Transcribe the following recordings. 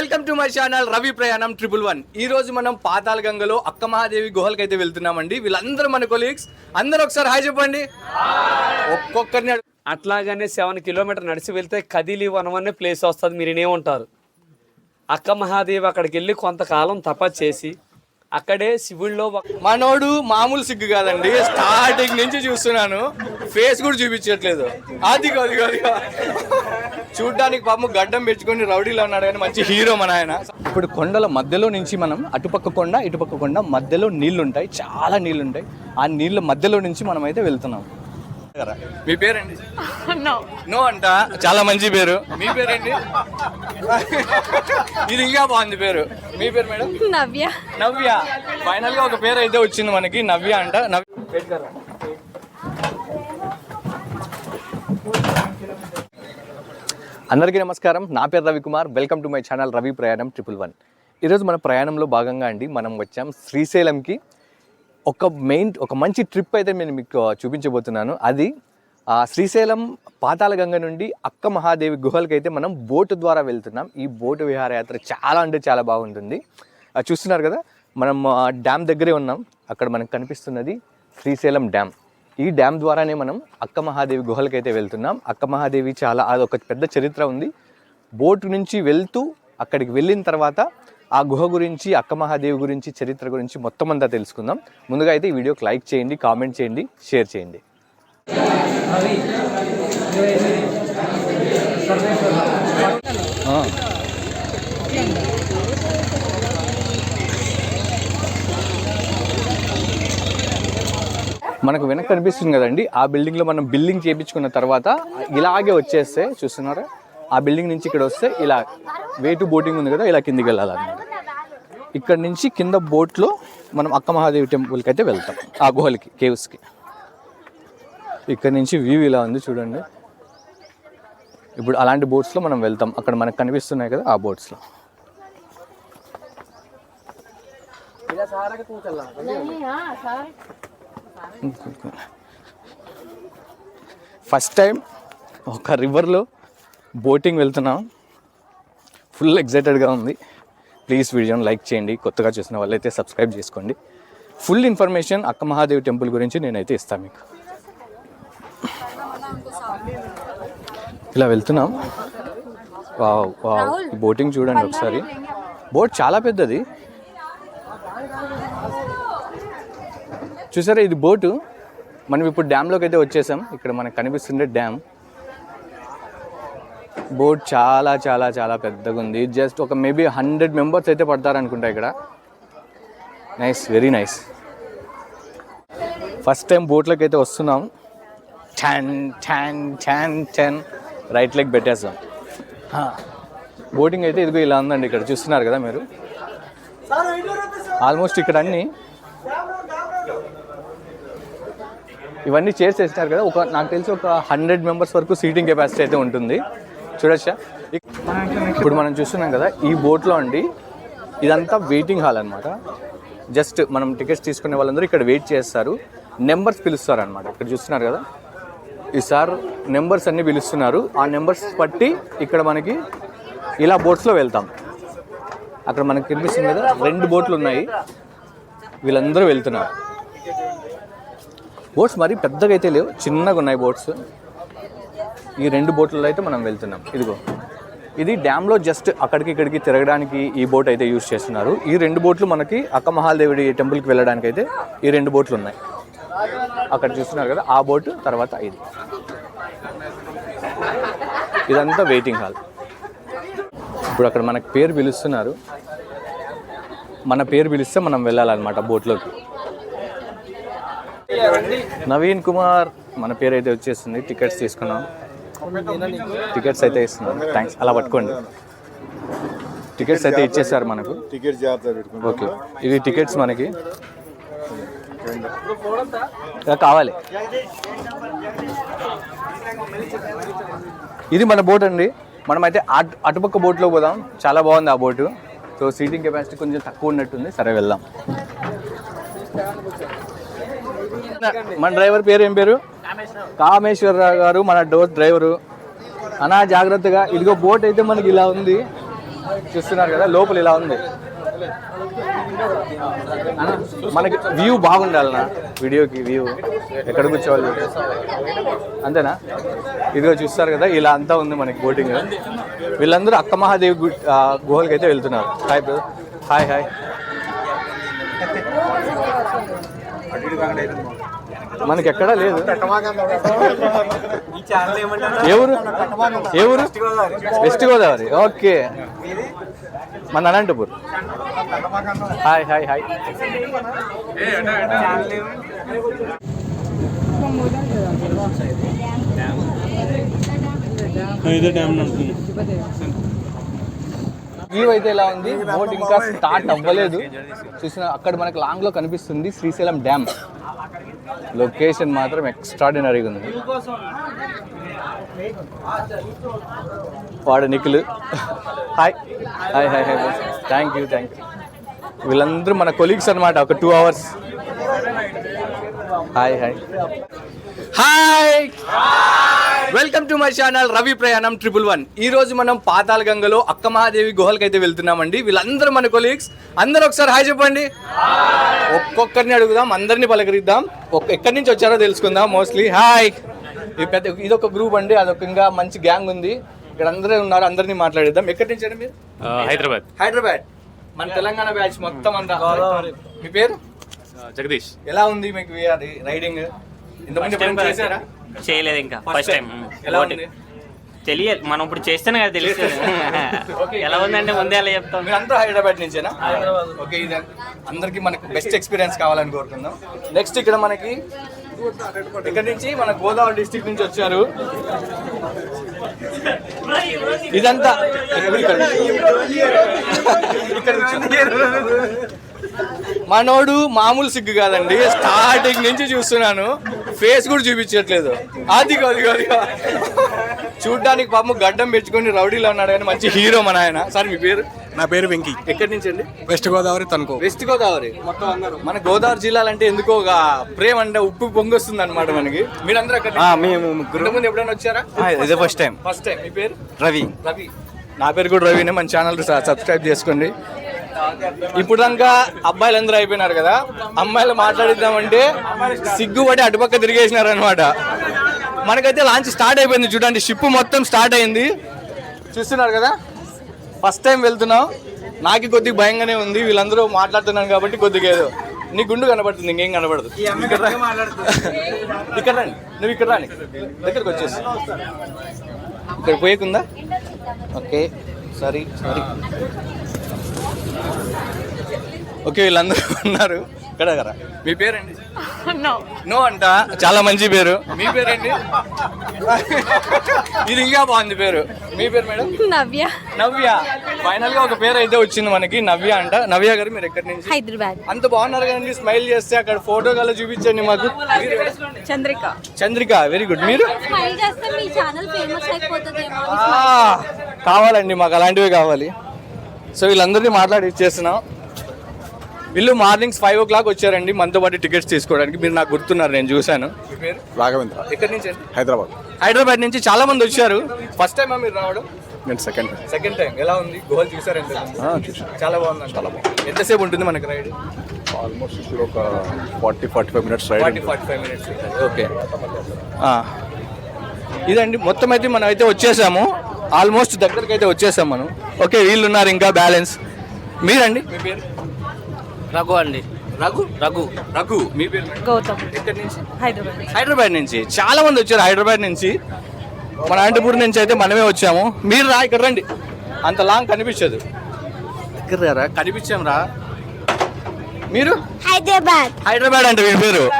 Welcome to my channel Ravi ప్రయాణం triple one. ఈ రోజు మనం పాతాళ గంగలో అక్క మహాదేవి గుహలకి అయితే వెళ్తున్నామండి. వీళ్ళందరూ మన కొలీగ్స్. అందరూ ఒకసారి హాయ్ చెప్పండి. ఒక్కొక్కరిని అట్లాగనే సెవెన్ కిలోమీటర్ నడిచి వెళ్తే కదిలి వనం అనే ప్లేస్ వస్తుంది మీరు వినేమంటారు అక్క మహాదేవి అక్కడికి వెళ్ళి కొంతకాలం తపస్సు చేసి అక్కడే శివుల్లో మనోడు మామూలు సిగ్గు కాదండి. స్టార్టింగ్ నుంచి చూస్తున్నాను. ఫేస్ కూడా చూపించట్లేదు. అది కాదు కాదు చూడ్డానికి పాపం గడ్డం పెంచుకొని రౌడీలో ఉన్నాడు కానీ మంచి హీరో మన ఆయన. ఇప్పుడు కొండల మధ్యలో నుంచి మనం అటుపక్క కొండ ఇటుపక్క కొండ మధ్యలో నీళ్ళు ఉంటాయి చాలా నీళ్ళు ఉంటాయి ఆ నీళ్ళ మధ్యలో నుంచి మనం అయితే వెళ్తున్నాం. మీ పేరండి? నో. నో అంట. చాలా మంచి పేరు. మీ పేరేంటి? ఇది ఇంకా బాగుంది పేరు. మీ పేరు మేడం? నవ్య. నవ్య. ఫైనల్గా ఒక పేరు అయితే వచ్చింది మనకి. నవ్య అంట. నవ్య. అందరికీ నమస్కారం. నా పేరు Ravikumar. Welcome to my channel Ravi ప్రయాణం ట్రిపుల్ వన్. ఈరోజు మన ప్రయాణంలో భాగంగా అండి మనం వచ్చాం శ్రీశైలంకి. ఒక మెయిన్ ఒక మంచి ట్రిప్ అయితే నేను మీకు చూపించబోతున్నాను. అది శ్రీశైలం పాతాళగంగ నుండి అక్క మహాదేవి గుహలకి అయితే మనం బోటు ద్వారా వెళ్తున్నాం. ఈ బోటు విహారయాత్ర చాలా అంటే చాలా బాగుంటుంది. చూస్తున్నారు కదా? మనం డ్యామ్ దగ్గరే ఉన్నాం. అక్కడ మనకు కనిపిస్తున్నది శ్రీశైలం డ్యామ్. ఈ డ్యామ్ ద్వారానే మనం అక్క మహాదేవి గుహలకైతే అయితే వెళ్తున్నాం. అక్క మహాదేవి చాలా అదొక పెద్ద చరిత్ర ఉంది. బోటు నుంచి వెళ్తూ అక్కడికి వెళ్ళిన తర్వాత ఆ గుహ గురించి అక్క మహాదేవి గురించి చరిత్ర గురించి మొత్తం అంతా తెలుసుకుందాం. ముందుగా అయితే ఈ వీడియోకి లైక్ చేయండి కామెంట్ చేయండి షేర్ చేయండి. ఆ. మనకు వెనక కనిపిస్తుంది కదండి. ఆ బిల్డింగ్లో మనం బిల్డింగ్ చేయించుకున్న తర్వాత ఇలాగే వచ్చేస్తే చూస్తున్నారా? ఆ బిల్డింగ్ నుంచి ఇక్కడ వస్తే ఇలా వేటు బోటింగ్ ఉంది కదా ఇలా కిందికి వెళ్ళాలన్నమాట. ఇక్కడ నుంచి కింద బోట్లో మనం అక్క మహాదేవి టెంపుల్కి అయితే వెళ్తాం ఆ గుహలకి కేవ్స్కి ఇక్కడ నుంచి వ్యూ ఇలా ఉంది చూడండి. ఇప్పుడు అలాంటి బోట్స్లో మనం వెళ్తాం. అక్కడ మనకు కనిపిస్తున్నాయి కదా ఆ బోట్స్లో ఫస్ట్ టైం ఒక రివర్లో బోటింగ్ వెళ్తున్నాం. ఫుల్ ఎగ్జైటెడ్గా ఉంది. ప్లీజ్ వీడియోని లైక్ చేయండి. కొత్తగా చూసిన వాళ్ళైతే సబ్స్క్రైబ్ చేసుకోండి. ఫుల్ ఇన్ఫర్మేషన్ అక్క మహాదేవి టెంపుల్ గురించి నేనైతే ఇస్తాను మీకు. ఇలా వెళ్తున్నాం. వావ్ వావ్ ఈ బోటింగ్ చూడండి ఒకసారి. బోట్ చాలా పెద్దది. చూసారా ఇది బోటు? మనం ఇప్పుడు డ్యామ్లోకి అయితే వచ్చేసాం. ఇక్కడ మనకు కనిపిస్తుండే డ్యామ్. బోట్ చాలా చాలా చాలా పెద్దగా ఉంది. జస్ట్ ఒక మేబీ హండ్రెడ్ మెంబర్స్ అయితే పడతారనుకుంటా ఇక్కడ. Nice very nice first time బోట్లోకి అయితే వస్తున్నాం. ఛాన్ ఛాన్ ఛాన్ ఛాన్ రైట్ లెగ్ పెట్టేస్తాం. బోటింగ్ అయితే ఇదిగో ఇలా ఉందండి ఇక్కడ. చూస్తున్నారు కదా మీరు? ఆల్మోస్ట్ ఇక్కడ అన్నీ ఇవన్నీ చైర్స్ వేసినారు కదా. ఒక నాకు తెలిసి ఒక హండ్రెడ్ మెంబర్స్ వరకు సీటింగ్ కెపాసిటీ అయితే ఉంటుంది. చూడొచ్చా? ఇప్పుడు మనం చూస్తున్నాం కదా ఈ బోట్లో అండి ఇదంతా వెయిటింగ్ హాల్ అనమాట జస్ట్ మనం టికెట్స్ తీసుకునే వాళ్ళందరూ ఇక్కడ వెయిట్ చేస్తారు. నెంబర్స్ పిలుస్తారు అనమాట ఇక్కడ చూస్తున్నారు కదా? ఈ సార్ నెంబర్స్ అన్ని పిలుస్తున్నారు. ఆ నెంబర్స్ బట్టి ఇక్కడ మనకి ఇలా బోట్స్లో వెళ్తాం. అక్కడ మనకి కనిపిస్తుంది కదా రెండు బోట్లు ఉన్నాయి. వీళ్ళందరూ వెళ్తున్నారు. బోట్స్ మరి పెద్దగా అయితే లేవు చిన్నగా ఉన్నాయి బోట్స్ ఈ రెండు బోట్లలో అయితే మనం వెళ్తున్నాం. ఇదిగో. ఇది డ్యామ్లో జస్ట్ అక్కడికి ఇక్కడికి తిరగడానికి ఈ బోట్ అయితే యూజ్ చేస్తున్నారు. ఈ రెండు బోట్లు మనకి అక్క మహాదేవుడి టెంపుల్కి వెళ్ళడానికి అయితే ఈ రెండు బోట్లు ఉన్నాయి. అక్కడ చూస్తున్నారు కదా ఆ బోటు తర్వాత ఇది. ఇదంతా వెయిటింగ్ హాల్ ఇప్పుడు అక్కడ మనకు పేరు పిలుస్తున్నారు. మన పేరు పిలిస్తే మనం వెళ్ళాలన్నమాట బోట్లోకి నవీన్ కుమార్ మన పేరు అయితే వచ్చేస్తుంది టికెట్స్ తీసుకున్నాం. టికెట్స్ అయితే ఇస్తున్నాం. థ్యాంక్స్ అలా పట్టుకోండి. టికెట్స్ అయితే ఇచ్చేసారు మనకు. ఓకే. ఇవి టికెట్స్ మనకి. కావాలి. ఇది మన బోట్ అండి. మనమైతే అటు అటుపక్క బోట్లో పోదాం. చాలా బాగుంది ఆ బోటు సో సీటింగ్ కెపాసిటీ కొంచెం తక్కువ ఉన్నట్టుంది. సరే వెళ్దాం. మన డ్రైవర్ పేరు ఏం పేరు? కామేశ్వరరావు గారు మన డోర్ డ్రైవరు. అనా జాగ్రత్తగా. ఇదిగో బోట్ అయితే మనకి ఇలా ఉంది. చూస్తున్నారు కదా లోపల ఇలా ఉంది. మనకి వ్యూ బాగుండాలనా వీడియోకి వ్యూ ఎక్కడ కూర్చోవాలి? అంతేనా? ఇదిగో చూస్తారు కదా ఇలా అంతా ఉంది మనకి బోటింగ్ వీళ్ళందరూ అక్క మహాదేవి గుహలకి అయితే వెళ్తున్నారు. హాయ్ బ్రదర్ హాయ్ హాయ్ మనకి ఎక్కడా లేదు ఏ ఊరు? ఏ ఊరు? వెస్ట్ గోదావరి ఓకే మన అనంతపూర్. హాయ్ హాయ్ హాయ్ ఇదే డ్యామ్ నడుస్తుంది వ్యూ అయితే ఇలా ఉంది? బోట్ ఇంకా స్టార్ట్ అవ్వలేదు. చూసిన అక్కడ మనకు లాంగ్లో కనిపిస్తుంది శ్రీశైలం డ్యామ్ లొకేషన్ మాత్రం ఎక్స్ట్రాడినరీగా ఉంది. వాడు Nikhil. Hi. Hi hi hi. Thank you thank you వీళ్ళందరూ మన కొలీగ్స్ అనమాట ఒక two hours hi hi. Hi. Welcome to my channel Ravi ప్రయాణం ట్రిపుల్ వన్ ఈ రోజు మనం పాతాళ గంగలో అక్క మహాదేవి గుహలకి అయితే వెళ్తున్నామండి. వీళ్ళందరూ మన కొలీగ్స్ అందరూ ఒకసారి హాయ్ చెప్పండి. ఒక్కొక్కరిని అడుగుదాం అందరిని పలకరిద్దాం. ఒక్క ఎక్కడి నుంచి వచ్చారో తెలుసుకుందాం మోస్ట్లీ హాయ్ పెద్ద ఇదొక గ్రూప్ అండి అదొక ఇంకా మంచి గ్యాంగ్ ఉంది. ఇక్కడ అందరూ ఉన్నారు అందరినీ మాట్లాడిద్దాం. ఎక్కడి నుంచి అండి మీరు? హైదరాబాద్. హైదరాబాద్. మన తెలంగాణ బ్యాచ్ మొత్తం అంతా. మీ పేరు? జగదీష్. ఎలా ఉంది మీకు రైడింగ్ చేయలేదు ఇంకా. ఫస్ట్ టైం తెలియదు. మనం ఇప్పుడు చేస్తేనే కదా తెలుస్తుంది. ఎలా ఉందంటే ముందే అలా చెప్తాం. అందరూ హైదరాబాద్ నుంచేనా? ఓకే ఇది. అందరికి మనకు బెస్ట్ ఎక్స్పీరియన్స్ కావాలని కోరుకుందాం. నెక్స్ట్ ఇక్కడ మనకి ఇక్కడ నుంచి మన గోదావరి డిస్ట్రిక్ట్ నుంచి వచ్చారు. ఇదంతా. ఇక్కడ. మనోడు మామూలు సిగ్గు కాదండి. స్టార్టింగ్ నుంచి చూస్తున్నాను. ఫేస్ కూడా చూపించట్లేదు. అది అది అది చూడ్డానికి పాపం గడ్డం పెంచుకొని రౌడీలో ఉన్నాడు కానీ మంచి హీరో మన ఆయన. సార్ మీ పేరు? నా పేరు వెంకీ. ఎక్కడి నుంచి అండి? వెస్ట్ గోదావరి తణుకు. వెస్ట్ గోదావరి. మొత్తం అందరూ. మన గోదావరి జిల్లాలంటే ఎందుకో ఒక ప్రేమ అంటే ఉప్పు పొంగొస్తుంది అనమాట మనకి. మీరందరూ అక్కడ మేము ముగ్గురు. ముందు ఎప్పుడైనా వచ్చారా? ఇదే ఫస్ట్ టైం ఫస్ట్ టైం మీ పేరు? రవి. రవి. నా పేరు కూడా రవినే మన ఛానల్ సబ్స్క్రైబ్ చేసుకోండి. ఇప్పుడు దాకా అబ్బాయిలు అయిపోయినారు కదా. అమ్మాయిలు మాట్లాడిద్దామంటే సిగ్గుపడి అటుపక్క తిరిగేసినారు అనమాట మనకైతే లాంచ్ స్టార్ట్ అయిపోయింది చూడండి షిప్ మొత్తం స్టార్ట్ అయింది. చూస్తున్నారు కదా? ఫస్ట్ టైం వెళ్తున్నాం. నాకు కొద్దిగా భయంగానే ఉంది. వీళ్ళందరూ మాట్లాడుతున్నాను కాబట్టి కొద్దిగా ఏదో. నీ గుండు కనబడుతుంది ఇంకేం కనబడదు. ఇక్కడ. ఇక్కడ రండి. నువ్వు ఇక్కడ రాని. దగ్గరకు వచ్చేసి. ఇక్కడ పోయేకుందా ఓకే. సరే సరే. ఓకే వీళ్ళందరూ ఉన్నారు. ఇక్కడ కదా? మీ పేరండి నో. అంట. చాలా మంచి పేరు. మీ పేరండి ఇది ఇంకా బాగుంది పేరు. మీ పేరు మేడం? నవ్య. నవ్య. ఫైనల్గా ఒక పేరు అయితే వచ్చింది మనకి. నవ్య అంట. నవ్య గారు మీరు ఎక్కడి నుంచి? హైదరాబాద్. అంత బాగున్నారు కదండి స్మైల్ చేస్తే అక్కడ ఫోటో కల్లా చూపించండి మాకు. చంద్రిక. చంద్రిక వెరీ గుడ్ మీరు? కావాలండి మాకు అలాంటివి కావాలి. సో వీళ్ళందరినీ మాట్లాడి ఇచ్చేస్తున్నాం వీళ్ళు మార్నింగ్స్ ఫైవ్ ఓ క్లాక్ వచ్చారండి. మనతో పాటు టికెట్స్ తీసుకోవడానికి. మీరు నాకు గుర్తున్నారు నేను చూశాను. రాఘవేంద్ర. ఎక్కడి నుంచి హైదరాబాద్. హైదరాబాద్ నుంచి చాలా మంది వచ్చారు. ఫస్ట్ టైం మీరు రావడం? నేను సెకండ్ సెకండ్ టైం ఎలా ఉంది? గుహలు చూసారంటే చూసాను చాలా బాగుంది చాలా బాగుంది. ఎంతసేపు ఉంటుంది మనకి రైడ్? ఆల్మోస్ట్ ఇప్పుడు ఒక forty forty five minutes forty ride forty five minutes okay ఇదండి. మొత్తం అయితే మనం అయితే వచ్చేసాము. ఆల్మోస్ట్ దగ్గరికి అయితే వచ్చేసాం మనం. ఓకే వీళ్ళు ఉన్నారు ఇంకా బ్యాలెన్స్. మీరండి? మీ పేరు? రఘు అండి. రఘు? రఘు. రఘు మీ పేరు? గౌతమ్. ఎక్కడి నుంచి? హైదరాబాద్ హైదరాబాద్ నుంచి. చాలా మంది వచ్చారు హైదరాబాద్ నుంచి. మన అనంతపూర్ నుంచి అయితే మనమే వచ్చాము. మీరు రా ఇక్కడ రండి. అంత లాంగ్ కనిపించదు. ఇక్కడ రా కనిపించాం రా. మీరు? హైదరాబాద్. హైదరాబాద్ అంటే వీడి పేరు.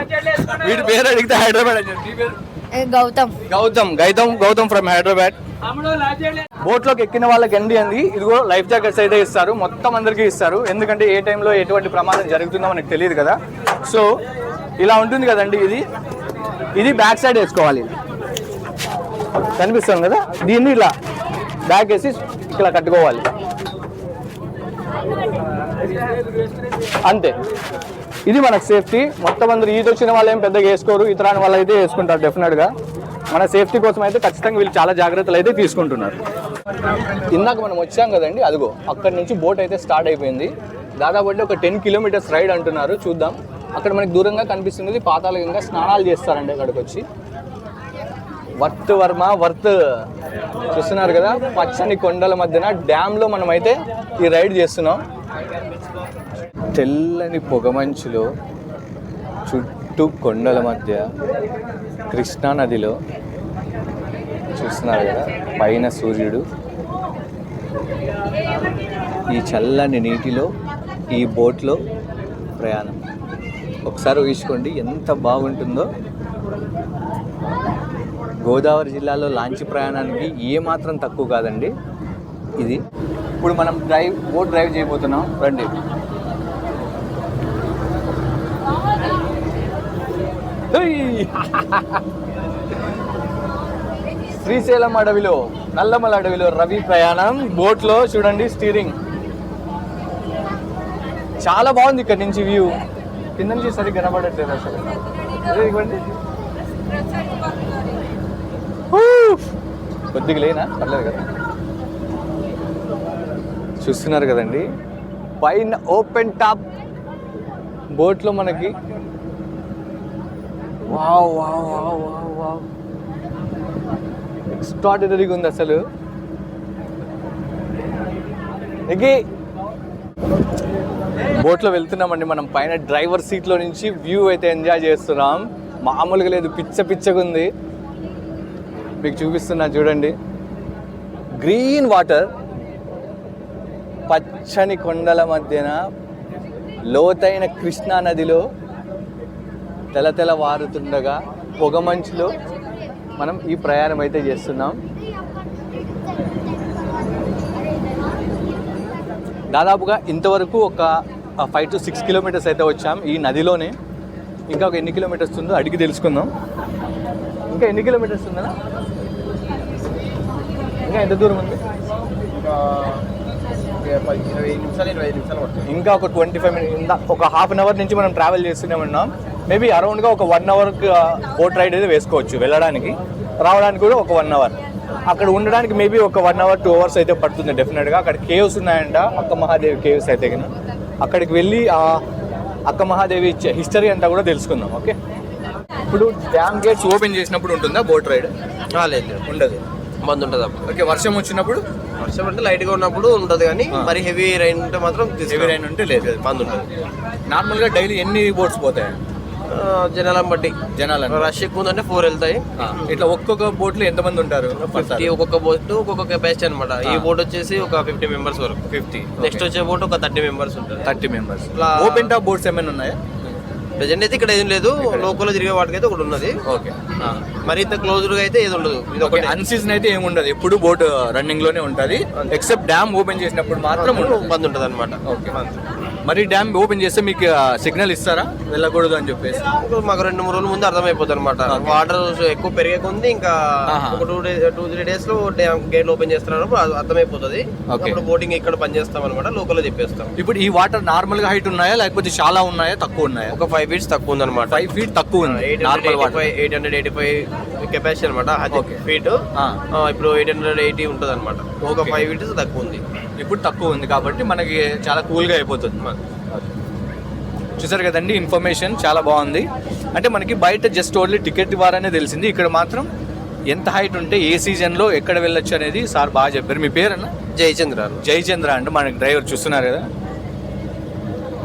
వీడి పేరు అడిగితే హైదరాబాద్ అంటే మీ పేరు? గౌతమ్. గౌతమ్ గౌతమ్ గౌతమ్ ఫ్రమ్ హైదరాబాద్. బోట్లోకి ఎక్కిన వాళ్ళకి ఎండి అంది. ఇదిగో లైఫ్ జాకెట్స్ అయితే ఇస్తారు. మొత్తం అందరికీ ఇస్తారు. ఎందుకంటే ఏ టైంలో ఎటువంటి ప్రమాదం జరుగుతుందో మనకు తెలియదు కదా. సో ఇలా ఉంటుంది కదండి ఇది. ఇది బ్యాక్ సైడ్ వేసుకోవాలి. కనిపిస్తుంది కదా? దీన్ని ఇలా బ్యాక్ వేసి ఇలా కట్టుకోవాలి. అంతే. ఇది మనకు సేఫ్టీ మొత్తం అందరూ ఈత వచ్చిన వాళ్ళు ఏం పెద్దగా వేసుకోరు. ఇతరాని వాళ్ళు అయితే వేసుకుంటారు డెఫినెట్గా మన సేఫ్టీ కోసం అయితే ఖచ్చితంగా వీళ్ళు చాలా జాగ్రత్తలు అయితే తీసుకుంటున్నారు. ఇందాక మనం వచ్చాం కదండి అదిగో అక్కడి నుంచి బోట్ అయితే స్టార్ట్ అయిపోయింది. దాదాపు అంటే ఒక టెన్ కిలోమీటర్స్ రైడ్ అంటున్నారు చూద్దాం. అక్కడ మనకి దూరంగా కనిపిస్తున్నది పాతాళగంగా స్నానాలు చేస్తారండి అక్కడికి వచ్చి. వర్త్ వర్మ వర్త్ చూస్తున్నారు కదా పచ్చని కొండల మధ్యన డ్యామ్లో మనమైతే ఈ రైడ్ చేస్తున్నాం. తెల్లని పొగమంచులో చుట్టూ కొండల మధ్య కృష్ణా నదిలో చూస్తున్నారు కదా పైన సూర్యుడు. ఈ చల్లని నీటిలో ఈ బోట్లో ప్రయాణం. ఒకసారి ఊహించుకోండి ఎంత బాగుంటుందో. గోదావరి జిల్లాలో లాంచ్ ప్రయాణానికి ఏమాత్రం తక్కువ కాదండి. ఇది ఇప్పుడు మనం డ్రైవ్ బోట్ డ్రైవ్ చేయబోతున్నాం. రండి. శ్రీశైలం అడవిలో నల్లమల అడవిలో రవి ప్రయాణం. బోట్లో చూడండి స్టీరింగ్ చాలా బాగుంది ఇక్కడ నుంచి వ్యూ కింద నుంచి సరిగ్గా కనబడట్లేదు అసలు. ఇవ్వండి! కొద్దిగా లేనా? పర్లేదు కదా. చూస్తున్నారు కదండి. పైన ఓపెన్ టాప్ బోట్లో మనకి wow wow wow wow wow. ఎక్స్ట్రాడినరీగా ఉంది అసలు. ఎగి. బోట్లో వెళ్తున్నామండి మనం పైన డ్రైవర్ సీట్లో నుంచి వ్యూ అయితే ఎంజాయ్ చేస్తున్నాం. మామూలుగా లేదు పిచ్చ పిచ్చగా ఉంది. మీకు చూపిస్తున్నా చూడండి. గ్రీన్ వాటర్ పచ్చని కొండల మధ్యన లోతైన కృష్ణా నదిలో తెల తెల వారుతుండగా పొగమంచులో మనం ఈ ప్రయాణం అయితే చేస్తున్నాం. దాదాపుగా ఇంతవరకు ఒక ఫైవ్ టు సిక్స్ కిలోమీటర్స్ అయితే వచ్చాం ఈ నదిలోనే. ఇంకా ఒక ఎన్ని కిలోమీటర్స్ ఉందో అడిగి తెలుసుకుందాం. ఇంకా ఎన్ని కిలోమీటర్స్ ఉందా? ఇంకా ఎంత దూరం ఉంది? ఇంకా పది ఇరవై నిమిషాలు ఇరవై ఐదు నిమిషాలు పడుతుంది. ఇంకా ఒక ట్వంటీ ఫైవ్ మినిట్ ఒక హాఫ్ అన్ అవర్ నుంచి మనం ట్రావెల్ చేస్తూనే ఉన్నాం. మేబీ అరౌండ్గా ఒక వన్ అవర్ బోట్ రైడ్ అయితే వేసుకోవచ్చు వెళ్ళడానికి. రావడానికి కూడా ఒక వన్ అవర్. అక్కడ ఉండడానికి మేబీ ఒక వన్ అవర్ టూ అవర్స్ అయితే పడుతుంది డెఫినెట్గా. అక్కడ కేవ్స్ ఉన్నాయంట అక్క మహాదేవి కేవ్స్ అయితే కనుక అక్కడికి వెళ్ళి ఆ అక్క మహాదేవి హిస్టరీ అంతా కూడా తెలుసుకుందాం ఓకే? ఇప్పుడు డ్యామ్ గేట్స్ ఓపెన్ చేసినప్పుడు ఉంటుందా బోట్ రైడ్? లేదు ఉండదు. బంద్ ఉంటుంది అప్పుడు. ఓకే వర్షం వచ్చినప్పుడు? వర్షం అంటే లైట్గా ఉన్నప్పుడు ఉంటది కానీ మరి హెవీ రైన్ ఉంటే మాత్రం హెవీ రైన్ ఉంటే లేదు. బంద్ ఉంటుంది. నార్మల్గా డైలీ ఎన్ని బోట్స్ పోతాయి? జనాలను బట్టి జనాలను రష్ ఎక్కువ ఉందంటే ఫోర్ వెళ్తాయి ఇట్లా ఒక్కొక్క బోట్లో ఎంత మంది ఉంటారు ఫిఫ్టీ ఒక్కొక్క బోట్ ఒక్కొక్క కెపాసిటీ అనమాట ఈ బోట్ వచ్చేసి ఒక ఫిఫ్టీ మెంబర్స్ వరకు. ఫిఫ్టీ నెక్స్ట్ వచ్చే బోట్ ఒక థర్టీ మెంబర్స్ ఉంటారు thirty members open top boats ఏమైనా ఉన్నాయా? ప్రజెంట్ అయితే ఇక్కడ ఏం లేదు. లోకల్ తిరిగే వాటికి అయితే ఒకటి ఉన్నది. ఓకే మరి ఇంత క్లోజ్డ్గా అయితే ఏది ఉండదు. ఇది ఒకటి. అన్ సీజన్ అయితే ఏమి ఉండదు. ఎప్పుడు బోట్ రన్నింగ్లోనే ఉంటది. ఎక్సెప్ట్ డ్యామ్ ఓపెన్ చేసినప్పుడు మాత్రం. బంద్ ఉంటుంది అనమాట ఓకే మరి డ్యామ్ ఓపెన్ చేస్తే మీకు సిగ్నల్ ఇస్తారా? వెళ్ళకూడదు అని చెప్పేసి. మాకు రెండు మూడు రోజుల ముందు అర్థమైపోతుంది అనమాట వాటర్ ఎక్కువ పెరిగే కొంది ఇంకా. ఒక టూ డేస్ టూ త్రీ డేస్లో గేట్ ఓపెన్ చేస్తున్నారు అది అర్థమైపోతుంది. అప్పుడు బోటింగ్ ఇక్కడ పని చేస్తాం అనమాట లోకల్లో చెప్పేస్తాం. ఇప్పుడు ఈ వాటర్ నార్మల్గా హైట్ ఉన్నాయా లేకపోతే చాలా ఉన్నాయా తక్కువ ఉన్నాయా? ఒక ఫైవ్ ఫీట్స్ తక్కువ ఉంది అనమాట ఫైవ్ ఫీట్ తక్కువ ఉంది eight hundred normal eighty water five eight hundred eighty five capacity అనమాట. ఫీట్. ఇప్పుడు ఎయిట్ హండ్రెడ్ ఎయిటీ ఉంటుంది అనమాట ఒక. ఫైవ్ ఫీట్స్ తక్కువ ఉంది. ఇప్పుడు తక్కువ ఉంది కాబట్టి మనకి చాలా కూల్గా అయిపోతుంది. చూసారు కదండి ఇన్ఫర్మేషన్ చాలా బాగుంది. అంటే మనకి బయట జస్ట్ ఓన్లీ టికెట్ ద్వారానే తెలిసింది. ఇక్కడ మాత్రం ఎంత హైట్ ఉంటే ఏ సీజన్లో ఎక్కడ వెళ్ళొచ్చు అనేది సార్ బాగా చెప్పారు. మీ పేరు అన్న. జయచంద్ర జయచంద్ర అంటే మనకి డ్రైవర్ చూస్తున్నారు కదా.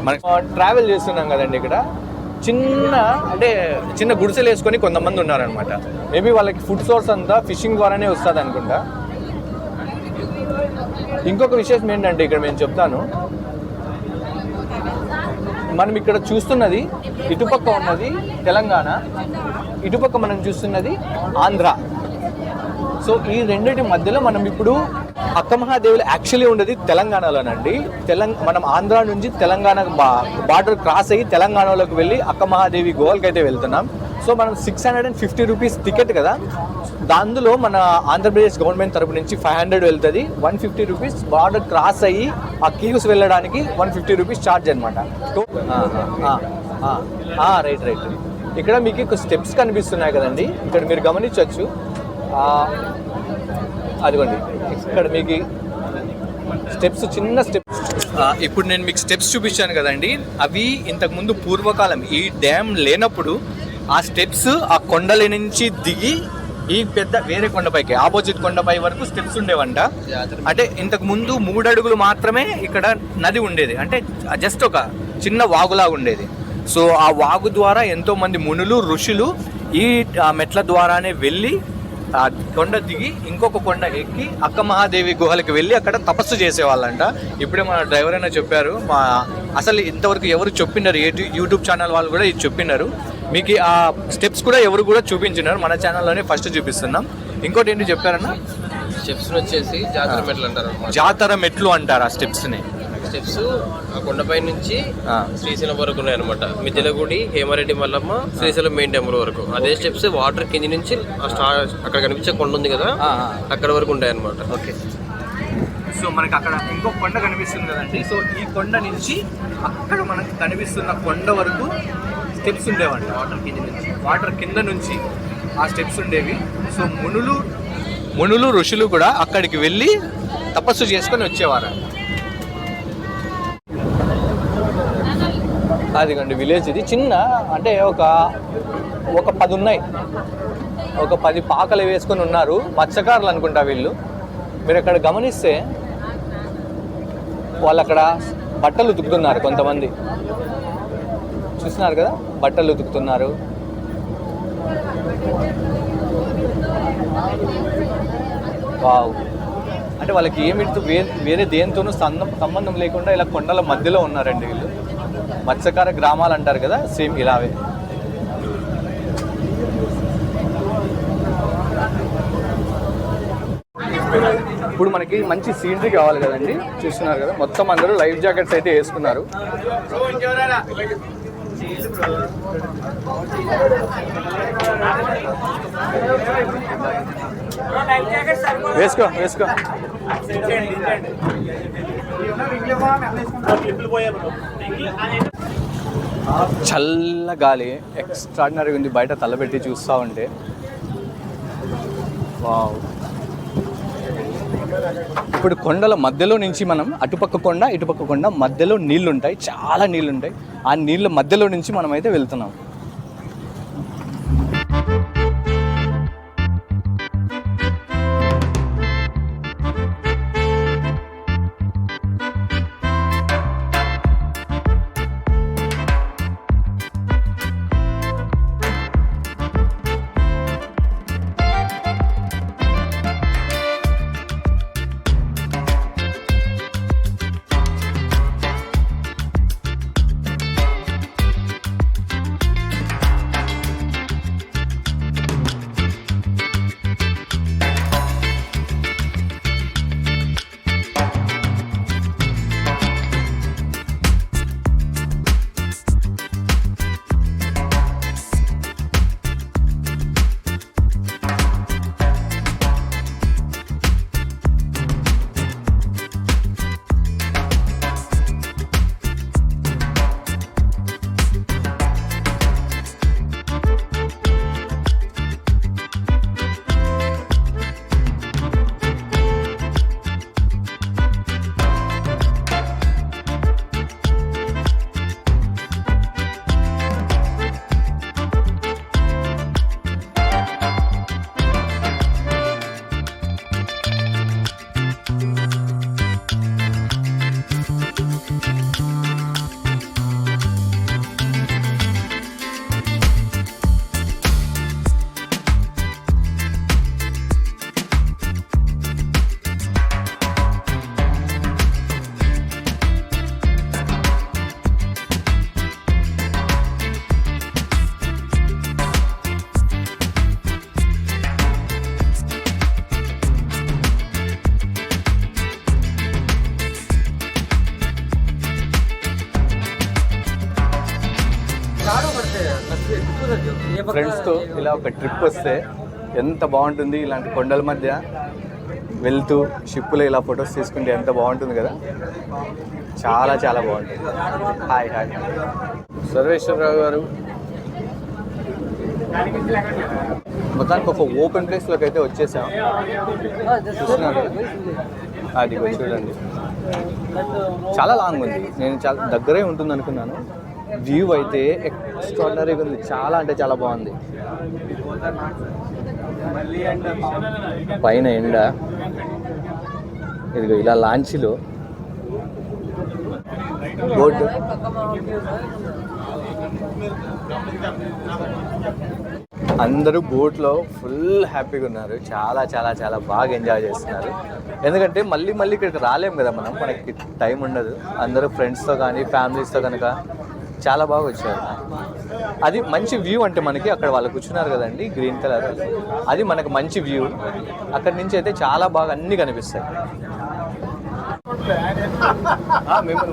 మనకి ట్రావెల్ చేస్తున్నాం కదండి ఇక్కడ. చిన్న అంటే చిన్న గుడిసెలు వేసుకొని కొంతమంది ఉన్నారనమాట మేబీ వాళ్ళకి ఫుడ్ సోర్స్ అంతా ఫిషింగ్ ద్వారానే వస్తుంది అనుకుంటా ఇంకొక విశేషం ఏంటంటే ఇక్కడ నేను చెప్తాను. మనం ఇక్కడ చూస్తున్నది ఇటుపక్క ఉన్నది తెలంగాణ ఇటుపక్క మనం చూస్తున్నది ఆంధ్ర. సో ఈ రెండింటి మధ్యలో మనం ఇప్పుడు అక్కమహాదేవులు యాక్చువల్లీ ఉండేది తెలంగాణలోనండి. తెలంగ మనం ఆంధ్ర నుంచి తెలంగాణ బార్డర్ క్రాస్ అయ్యి తెలంగాణలోకి వెళ్ళి అక్కమహాదేవి గోవాల్కి అయితే వెళ్తున్నాం. సో మనం six hundred and fifty rupees ticket కదా. దానిలో మన ఆంధ్రప్రదేశ్ గవర్నమెంట్ తరపు నుంచి ఫైవ్ హండ్రెడ్ వెళ్తుంది. One fifty rupees border cross అయ్యి ఆ కీవ్స్ వెళ్ళడానికి వన్ ఫిఫ్టీ రూపీస్ ఛార్జ్ అనమాట రైట్ రైట్ ఇక్కడ మీకు స్టెప్స్ కనిపిస్తున్నాయి కదండి. ఇక్కడ మీరు గమనించవచ్చు అదిగోండి. ఇక్కడ మీకు స్టెప్స్ చిన్న స్టెప్స్ ఇప్పుడు నేను మీకు స్టెప్స్ చూపించాను కదండి. అవి ఇంతకుముందు పూర్వకాలం ఈ డ్యామ్ లేనప్పుడు ఆ స్టెప్స్ ఆ కొండల నుంచి దిగి ఈ పెద్ద వేరే కొండపైకి ఆపోజిట్ కొండపై వరకు స్టెప్స్ ఉండేవంట. అంటే ఇంతకు ముందు మూడు అడుగులు మాత్రమే ఇక్కడ నది ఉండేది. అంటే జస్ట్ ఒక చిన్న వాగులాగా ఉండేది. సో ఆ వాగు ద్వారా ఎంతో మంది మునులు ఋషులు ఈ మెట్ల ద్వారానే వెళ్ళి ఆ కొండ దిగి ఇంకొక కొండ ఎక్కి అక్క మహాదేవి గుహలకు వెళ్ళి అక్కడ తపస్సు చేసేవాళ్ళంట. ఇప్పుడే మన డ్రైవర్ అయినా చెప్పారు మా అసలు ఇంతవరకు ఎవరు చెప్పినారు? యూట్యూబ్ ఛానల్ వాళ్ళు కూడా ఇది చెప్పినారు. మీకు ఆ స్టెప్స్ కూడా ఎవరు కూడా చూపించినారు. మన ఛానల్లోనే ఫస్ట్ చూపిస్తున్నాం. ఇంకోటి ఏంటి చెప్పారన్నా? స్టెప్స్ వచ్చేసి జాతర మెట్లు అంటారు జాతర మెట్లు అంటారు ఆ స్టెప్స్ని. స్టెప్స్ ఆ కొండపై నుంచి. శ్రీశైలం వరకు ఉన్నాయి అనమాట మిద్దెలగుడి హేమారెడ్డి మల్లమ్మ శ్రీశైలం మెయిన్ టెంపుల్ వరకు. అదే స్టెప్స్ వాటర్ కింది నుంచి అక్కడ కనిపించే కొండ ఉంది కదా. అక్కడ వరకు ఉంటాయి అనమాట ఓకే. సో మనకి అక్కడ ఇంకో కొండ కనిపిస్తుంది కదండి. సో ఈ కొండ నుంచి అక్కడ మనకి కనిపిస్తున్న కొండ వరకు స్టెప్స్ ఉండేవంట వాటర్ కింద నుంచి. వాటర్ కింద నుంచి ఆ స్టెప్స్ ఉండేవి. సో మునులు మునులు ఋషులు కూడా అక్కడికి వెళ్ళి తపస్సు చేసుకొని వచ్చేవారు. అదిగండి విలేజ్ ఇది. చిన్న అంటే ఒక ఒక పది ఉన్నాయి. ఒక పది పాకలు వేసుకొని ఉన్నారు. మత్స్యకారులు అనుకుంటా వీళ్ళు. మీరు అక్కడ గమనిస్తే వాళ్ళు అక్కడ బట్టలు ఉతుకుతున్నారు కొంతమంది. చూస్తున్నారు కదా? బట్టలు ఉతుకుతున్నారు. వావ్. అంటే వాళ్ళకి ఏమిటి వేరే వేరే దేనితోనూ సంబంధం సంబంధం లేకుండా ఇలా కొండల మధ్యలో ఉన్నారండి వీళ్ళు. మత్స్యకార గ్రామాలు అంటారు కదా సేమ్ ఇలావే. ఇప్పుడు మనకి మంచి సీనరీ కావాలి కదండి చూస్తున్నారు కదా? మొత్తం అందరూ లైఫ్ జాకెట్స్ అయితే వేసుకున్నారు. వేసుకో వేసుకో. చల్ల గాలి ఎక్స్ట్రాడినరీ ఉంది. బయట తలబెట్టి చూస్తూ ఉంటే. వావ్. ఇప్పుడు కొండల మధ్యలో నుంచి మనం అటుపక్క కొండ ఇటుపక్క కొండ మధ్యలో నీళ్ళుంటాయి చాలా నీళ్ళు ఉంటాయి ఆ నీళ్ళ మధ్యలో నుంచి మనం అయితే వెళ్తున్నాం. వస్తే ఎంత బాగుంటుంది ఇలాంటి కొండల మధ్య వెళ్తూ షిప్పులో ఇలా ఫొటోస్ తీసుకుంటే ఎంత బాగుంటుంది కదా. చాలా చాలా బాగుంటుంది. Hi hi. సర్వేశ్వరరావు గారు. మొత్తానికి ఒక ఓపెన్ ప్లేస్లోకి అయితే వచ్చేసాం. చూస్తున్నారు? అది చూడండి. చాలా లాంగ్ ఉంది. నేను చాలా దగ్గరే ఉంటుంది అనుకున్నాను వ్యూ అయితే ఎక్స్ట్రాడినరీగా ఉంది. చాలా అంటే చాలా బాగుంది. పైన ఎండ. ఇదిగో ఇలా లాంచీలు. బోట్ అందరూ బోట్లో ఫుల్ హ్యాపీగా ఉన్నారు. చాలా చాలా చాలా బాగా ఎంజాయ్ చేస్తున్నారు. ఎందుకంటే మళ్ళీ మళ్ళీ ఇక్కడికి రాలేం కదా మనం. మనకి టైం ఉండదు. అందరూ ఫ్రెండ్స్తో కానీ ఫ్యామిలీస్తో కనుక చాలా బాగా వచ్చారు. అది మంచి వ్యూ అంటే మనకి అక్కడ వాళ్ళు కూర్చున్నారు కదండి గ్రీన్ కలర్ అది మనకు మంచి వ్యూ. అక్కడి నుంచి అయితే చాలా బాగా అన్నీ కనిపిస్తాయి.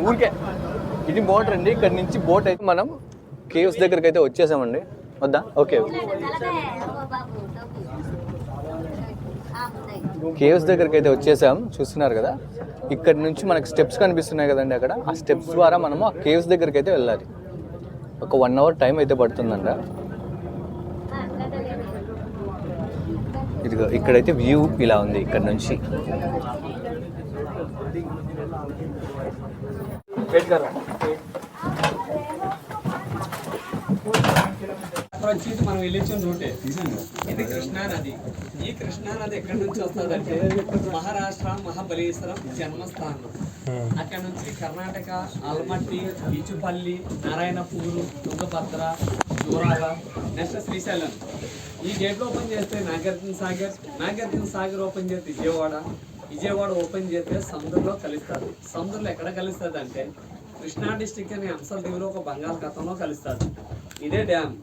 ఊరికే. ఇది బోట్ అండి ఇక్కడ నుంచి బోట్ అయితే మనం కేవ్స్ దగ్గరికి అయితే వచ్చేసామండి. వద్దా? ఓకే. కేవ్స్ దగ్గరికి అయితే వచ్చేసాం. చూస్తున్నారు కదా? ఇక్కడ నుంచి మనకి స్టెప్స్ కనిపిస్తున్నాయి కదండి అక్కడ. ఆ స్టెప్స్ ద్వారా మనము ఆ కేవ్స్ దగ్గరికి అయితే వెళ్ళాలి. ఒక వన్ అవర్ టైం అయితే పడుతుందంట. ఇదిగో ఇక్కడైతే వ్యూ ఇలా ఉంది ఇక్కడ నుంచి. అక్కడ వచ్చేసి మనం వెళ్ళొచ్చిన రూటే. ఇది కృష్ణా నది ఈ కృష్ణా నది ఎక్కడి నుంచి వస్తుందంటే మహారాష్ట్ర మహాబలేశ్వరం జన్మస్థానం. అక్కడ నుంచి కర్ణాటక ఆల్మట్టి బీచుపల్లి నారాయణపూరు తుంగభద్ర జోరాల నెక్స్ట్ శ్రీశైలం. ఈ గేట్ ఓపెన్ చేస్తే నాగార్జున సాగర్ నాగార్జున సాగర్ ఓపెన్ చేస్తే విజయవాడ విజయవాడ ఓపెన్ చేస్తే సముద్రంలో కలుస్తారు. సముద్రంలో ఎక్కడ కలుస్తుంది అంటే కృష్ణా డిస్టిక్ అనే అంశాల దిగులో ఒక బంగాళాఖాతంలో కలుస్తారు. ఇదే డ్యామ్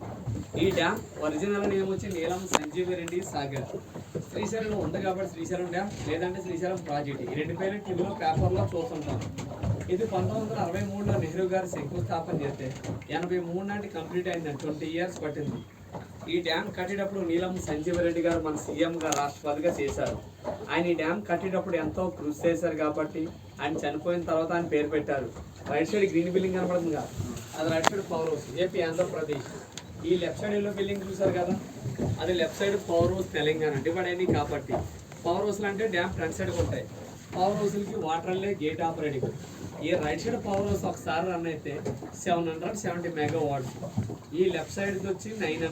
ఈ డ్యామ్ ఒరిజినల్ నేమ్ వచ్చి నీలం సంజీవి రెడ్డి సాగర్. శ్రీశైలం ఉంది కాబట్టి శ్రీశైలం డ్యామ్ లేదంటే శ్రీశైలం ప్రాజెక్ట్. ఈ రెండు పేర్లు టీవీలో పేపర్లో చూస్తుంటాం. ఇది పంతొమ్మిది వందల అరవై మూడులో నెహ్రూ గారు శంకుస్థాపన చేస్తే ఎనభై మూడు నాటి కంప్లీట్ అయింది ట్వంటీ ఇయర్స్ పట్టింది. ఈ డ్యామ్ కట్టేటప్పుడు నీలం సంజీవరెడ్డి గారు మన సీఎంగా రాష్ట్రపతిగా చేశారు. ఆయన ఈ డ్యామ్ కట్టేటప్పుడు ఎంతో కృషి చేశారు కాబట్టి ఆయన చనిపోయిన తర్వాత ఆయన పేరు పెట్టారు. రైట్ సైడ్ గ్రీన్ బిల్డింగ్ కనపడుతుంది కదా అది right side power house AP Andhra Pradesh. ఈ లెఫ్ట్ సైడ్ ఎల్లో బిల్డింగ్ చూసారు కదా? అది left side power house Telangana divide అయినాయి కాబట్టి. పవర్ హౌస్లు అంటే డ్యామ్ ఫ్రంట్ సైడ్ ఉంటాయి పవర్ హౌస్లకి వాటర్లే గేట్ ఆపరేటింగ్ ఈ రైట్ సైడ్ పవర్ హౌస్ ఒకసారి రన్ అయితే సెవెన్ హండ్రెడ్ సెవెంటీ మెగా ఈ లెఫ్ట్ సైడ్కి వచ్చి నైన్